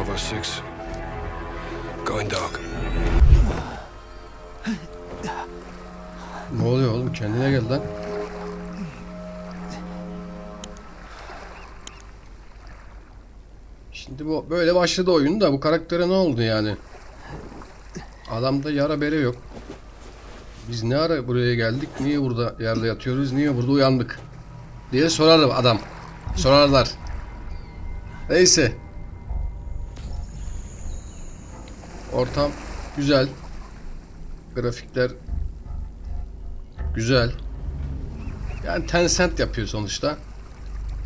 Bravo 6. Going dark. Ne oluyor oğlum? Kendine gel lan. Şimdi bu böyle başladı oyun da bu karaktere ne oldu yani? Adamda yara bere yok. Biz ne ara buraya geldik? Niye burada yerde yatıyoruz? Niye burada uyandık? Diye sorar adam. Sorarlar. Neyse. Ortam güzel. Grafikler güzel. Yani Tencent yapıyor sonuçta.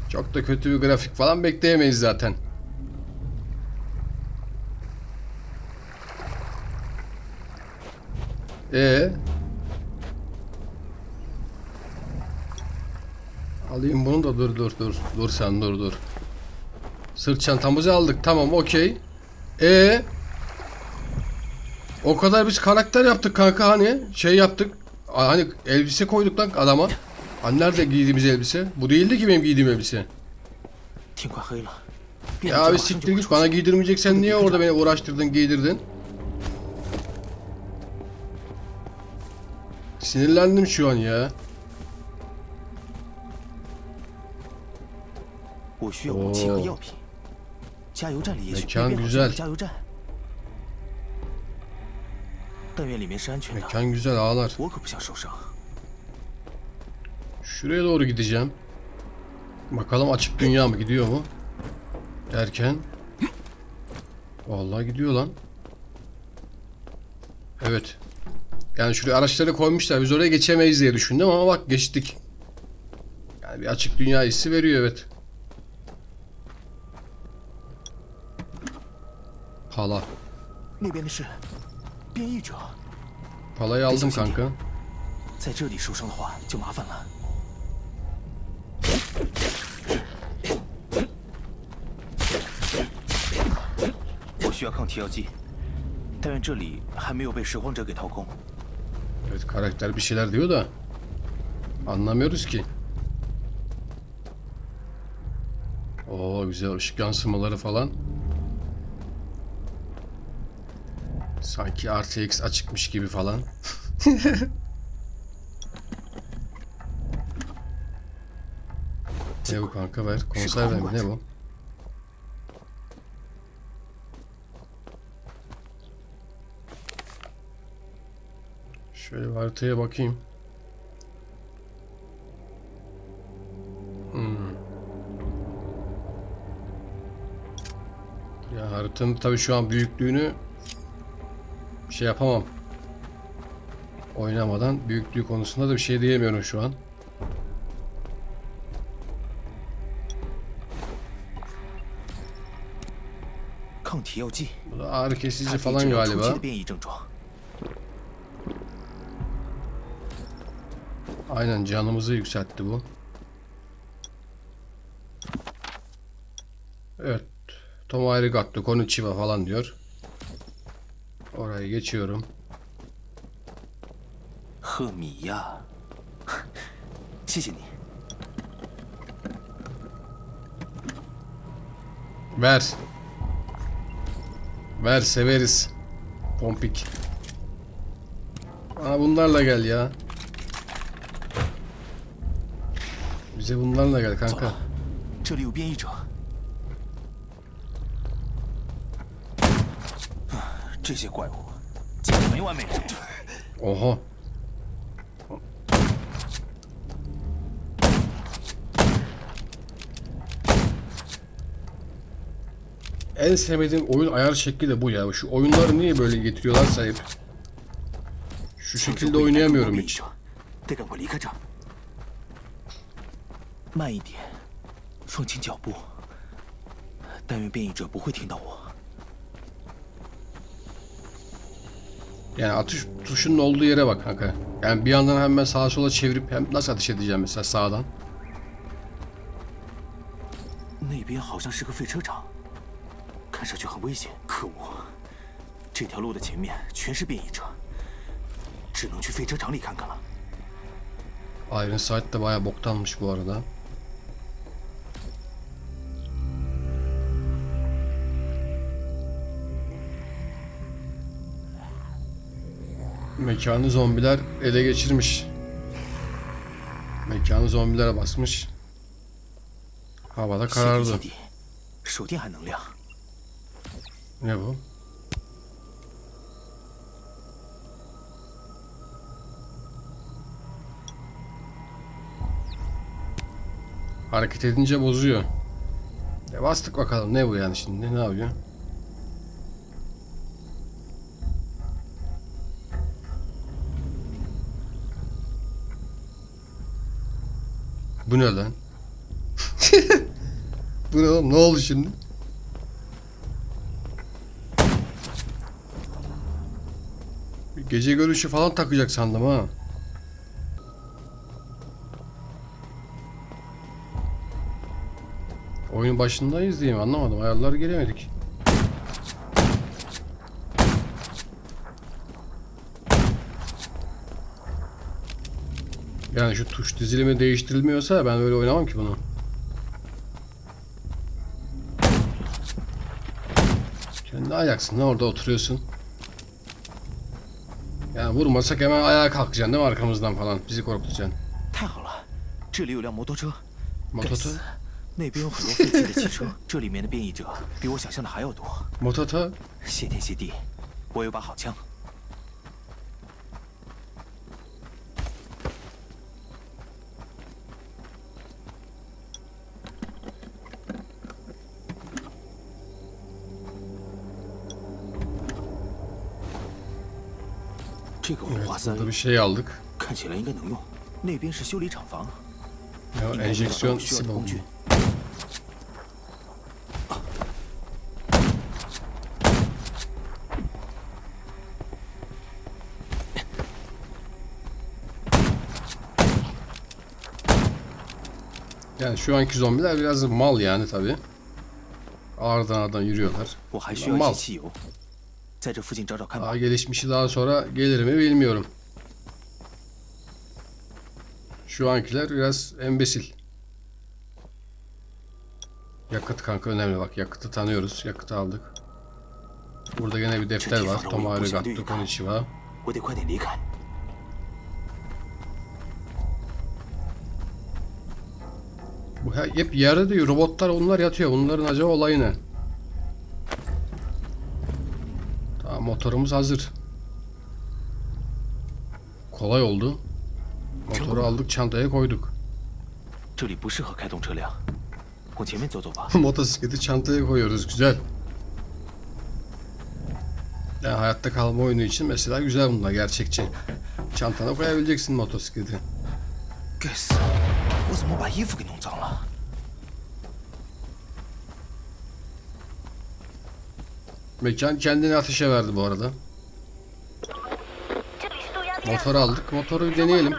Çok da kötü bir grafik falan bekleyemeyiz zaten. Ee. Alayım bunu da dur dur dur. Dur sen dur dur. Sırt çantamızı aldık. Tamam okey. E o kadar biz karakter yaptık kanka hani şey yaptık. Hani elbise koyduk lan adama. Hani nerede giydiğimiz elbise? Bu değildi ki benim giydiğim elbise. Ya abi siktir git bana giydirmeyeceksen niye orada beni uğraştırdın giydirdin? Sinirlendim şu an ya. Oo. Mekan güzel. 但愿里面是安全的， Mekan güzel ağlar. 我可不想受伤。 Şuraya doğru gideceğim. Bakalım açık dünya mı gidiyor mu? Derken Vallahi gidiyor lan. Evet. Yani şuraya araçları koymuşlar. Biz oraya geçemeyiz diye düşündüm ama bak geçtik. Yani bir açık dünya hissi veriyor evet. Pala. 那边的是 变异者， Palayı aldım kanka. 在这里受伤的话就麻烦了。 我需要抗体药剂，但愿这里还没有被拾荒者给掏空。 Evet karakter bir şeyler diyor da anlamıyoruz ki. Oo güzel ışık yansımaları falan. Sanki RTX açıkmış gibi falan. ne bu kanka ver konserve mi ne bu? Şöyle haritaya bakayım. Hmm. Ya haritanın tabii şu an büyüklüğünü şey yapamam. Oynamadan büyüklüğü konusunda da bir şey diyemiyorum şu an. Bu da ağrı kesici falan galiba. Aynen canımızı yükseltti bu. Evet. Tom ayrı gattı, konu çiva falan diyor. Orayı geçiyorum. 赫米亚，谢谢你。 Ver. Ver severiz. Pompik. Bana bunlarla gel ya. Bize bunlarla gel 走 kanka. 了，这里有变异者。 这些怪物简直没完没了。 Oha. En sevmediğim oyun ayar şekli de bu ya. Şu oyunları niye böyle getiriyorlarsa hep. Şu 抢救 şekilde 回来 oynayamıyorum 更多变异 hiç. 者，得赶快离开这儿。慢一点，放轻脚步。但愿变异者不会听到我。 Yani atış tuşunun olduğu yere bak kanka. Yani bir yandan hemen sağa sola çevirip hem nasıl ateş edeceğim mesela sağdan. Iron Sight de baya boktanmış bu arada. Mekanı zombiler ele geçirmiş. Mekanı zombilere basmış. Havada karardı. Ne bu? Hareket edince bozuyor. E bastık bakalım ne bu yani şimdi ne yapıyor? Bu ne lan? bu ne oğlum ne oldu şimdi? Gece görüşü falan takacak sandım ha. Oyunun başındayız diyeyim anlamadım. Ayarları giremedik. Yani şu tuş dizilimi değiştirilmiyorsa ben böyle oynamam ki bunu. Kendi ayaksın lan orada oturuyorsun. Yani vurmasak hemen ayağa kalkacaksın değil mi arkamızdan falan. Bizi korkutacaksın. Mototo. Mototo. 这个火花塞 burada bir şey aldık. 看起来应该能用，那边是修理厂房， Ya, 应该能找到 enjeksiyon 我需要的 silah 工具 oldu.。 Yani şu anki zombiler biraz mal yani tabi. Ağırdan ağırdan yürüyorlar. 我还需要一 Mal. 些汽油， 在这附近找找看吧 Daha。gelişmişi daha sonra gelir mi bilmiyorum. Şu ankiler biraz embesil. Yakıt kanka önemli bak yakıtı tanıyoruz. Yakıtı aldık. Burada gene bir defter var. Tomo arigato konnichiwa. 我得快点离开。 Bu he- hep yerde diyor. Robotlar onlar yatıyor. Bunların acaba olayı ne? motorumuz hazır. Kolay oldu. Motoru aldık çantaya koyduk. Motosikleti çantaya koyuyoruz güzel. Yani hayatta kalma oyunu için mesela güzel bunlar gerçekçi. Çantana koyabileceksin motosikleti. Mekan kendini ateşe verdi bu arada. Motor aldık. Motoru bir deneyelim.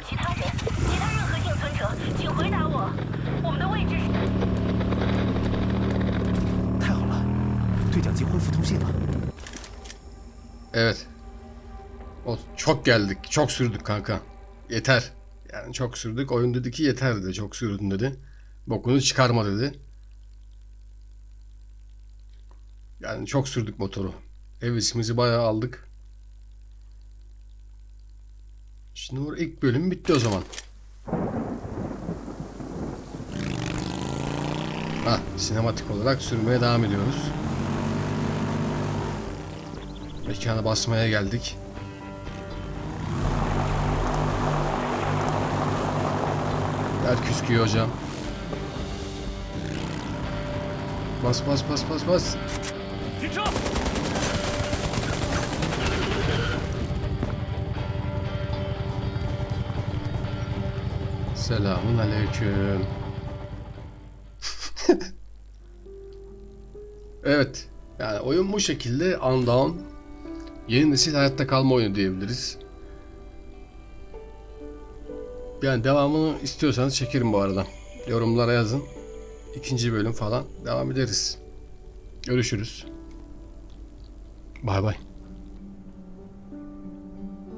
Evet. O çok geldik. Çok sürdük kanka. Yeter. Yani çok sürdük. Oyun dedi ki yeter dedi. Çok sürdün dedi. Bokunu çıkarma dedi. Yani çok sürdük motoru. Hevesimizi bayağı aldık. Şimdi ilk bölüm bitti o zaman. Ha, sinematik olarak sürmeye devam ediyoruz. Mekanı basmaya geldik. Ver küsküyü hocam. Bas bas bas bas bas. Selamun aleyküm. evet. Yani oyun bu şekilde Undown yeni nesil hayatta kalma oyunu diyebiliriz. Yani devamını istiyorsanız çekerim bu arada. Yorumlara yazın. İkinci bölüm falan devam ederiz. Görüşürüz. Bye bye.